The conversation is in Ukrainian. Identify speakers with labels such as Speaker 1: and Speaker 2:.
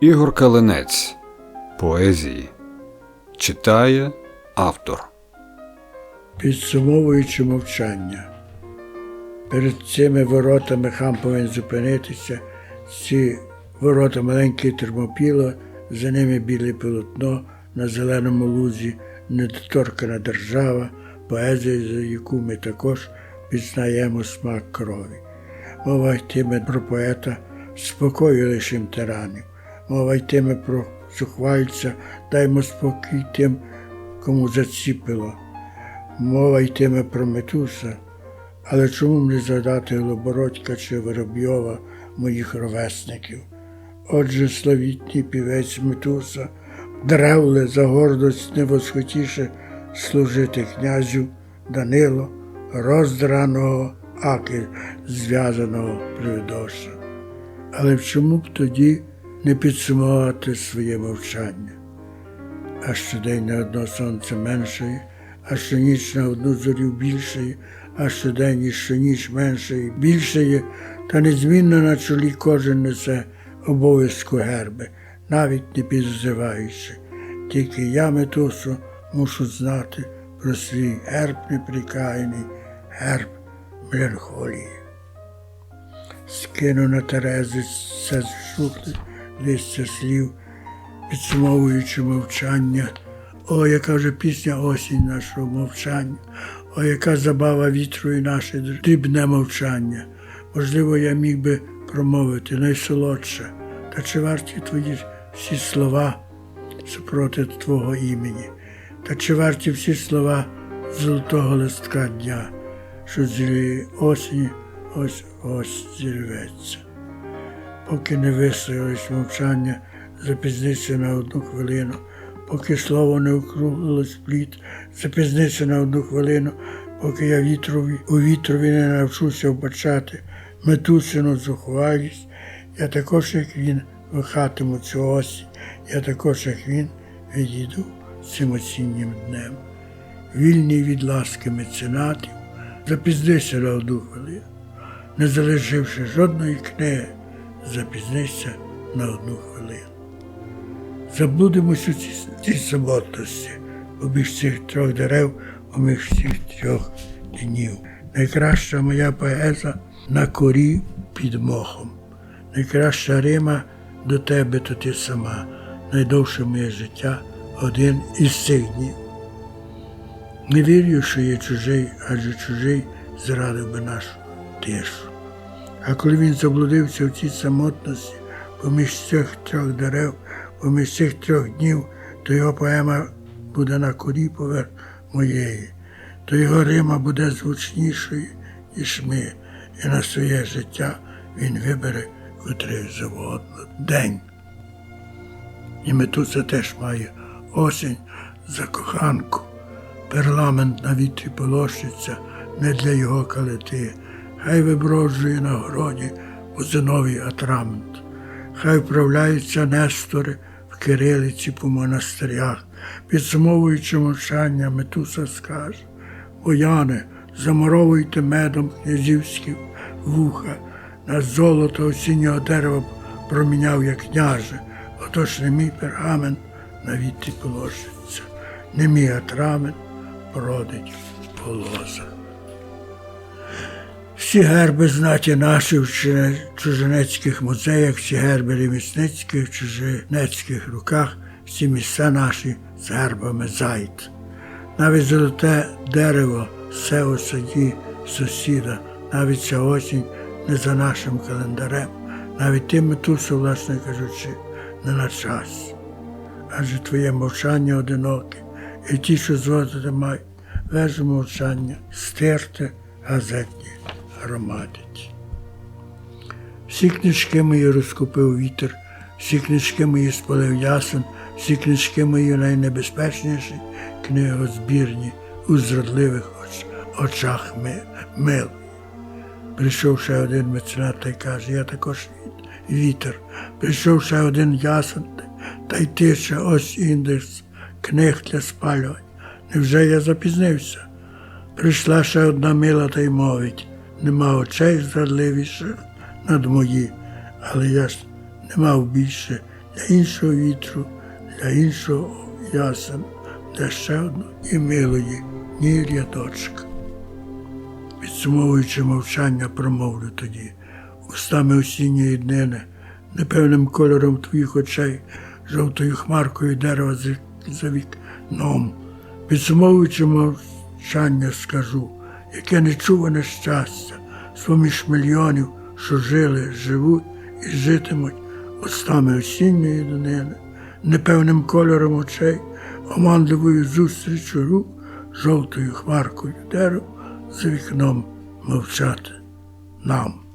Speaker 1: Ігор Калинець. Поезії. Читає автор.
Speaker 2: Підсумовуючи мовчання. Перед цими воротами хам повинен зупинитися. Ці ворота маленьке термопіло, за ними біле полотно, на зеленому лузі недоторкана держава, поезія, за яку ми також пізнаємо смак крові. Мова йтиме про поета спокою лишим тиранів. Мова йтиме про зухвальця, даймо спокій тим, кому заціпило. Мова йтиме про Метуса, але чому не згадати Лобородька чи Воробйова, моїх ровесників? Отже, славітній півець Метуса, древле за гордость не восхотіше служити князю Данило, роздраного аки зв'язаного привидоша. Але чому б тоді не підсумувати своє мовчання? а щодень на одно сонце меншає, а щоніч на одну зорю більшає, а щодень і щоніч меншає, більшає, та незмінно на чолі кожен несе обов'язку герби, навіть не підзиваючи. Тільки я, Метусо, мушу знати про свій герб неприкаяний, герб меланхолії. Скину на Терези все зшухли листя слів, підсумовуючи мовчання. О, яка вже пісня осінь нашого мовчання, о, яка забава вітру і наше дрібне мовчання. Можливо, я міг би промовити найсолодше, та чи варті твої всі слова супроти Твого імені, та чи варті всі слова золотого листка дня, що зі осені ось ось зірветься поки не висловилось мовчання, запізниться на одну хвилину, поки слово не округлилось плід, запізниться на одну хвилину, поки я вітрові, у вітрові не навчуся вбачати метусину зухвалість, я також, як він, вихатиму цю осінь, я також, як він, відійду цим осіннім днем. Вільний від ласки меценатів, запізнися на одну хвилину, не залишивши жодної книги запізнися на одну хвилину. Заблудимось у цій, самотності, поміж цих трьох дерев, поміж цих трьох днів. Найкраща моя поеза на корі під мохом. Найкраща Рима до тебе то ти сама, найдовше моє життя один із цих днів. Не вірю, що є чужий, адже чужий зрадив би нашу тишу. А коли він заблудився в цій самотності, поміж цих трьох дерев, поміж цих трьох днів, то його поема буде на корі поверх моєї, то його Рима буде звучнішою, ніж ми, і на своє життя він вибере котрий завгодно день. І Метуса теж має осінь за коханку. Парламент на вітрі полощиться не для його калити. Хай виброджує на городі бузиновий атрамент, хай вправляються нестори в кирилиці по монастирях, підсумовуючи мовчання, Метуса скаже Бояне, заморовуйте медом князівські вуха, на золото осіннього дерева проміняв я княже, отож не мій пергамент на вітрі положиться, не мій атрамент бродить по лозах. Всі герби знаті наші в чужинецьких музеях, всі герби ремісницьких, в чужинецьких руках, всі місця наші з гербами зайд. Навіть золоте дерево, все у саді сусіда, навіть ця осінь не за нашим календарем, навіть ти метусу, власне кажучи, не на час. Адже твоє мовчання одиноке, і ті, що зводити мають, вежу мовчання, стерте газетні громадить. Всі книжки мої розкупив вітер, всі книжки мої спалив ясен, всі книжки мої найнебезпечніші, книгозбірні у зрадливих оч, очах мил. Прийшов ще один меценат та й каже, я також вітер. Прийшов ще один ясен, та й ти ще ось індекс книг для спалювання. Невже я запізнився? Прийшла ще одна мила та й мовить нема очей зрадливіших над мої, але я ж не мав більше, для іншого вітру, для іншого ясен, для ще і милої, ні рядочка. Підсумовуючи мовчання, промовлю тоді, устами осінньої днини, непевним кольором твоїх очей, жовтою хмаркою дерева за вікном. Підсумовуючи мовчання, скажу, яке нечуване щастя, з-поміж мільйонів, що жили, живуть і житимуть устами осінньої днини, непевним кольором очей, оманливою зустрічю рук, жовтою хмаркою дерев за вікном мовчати нам.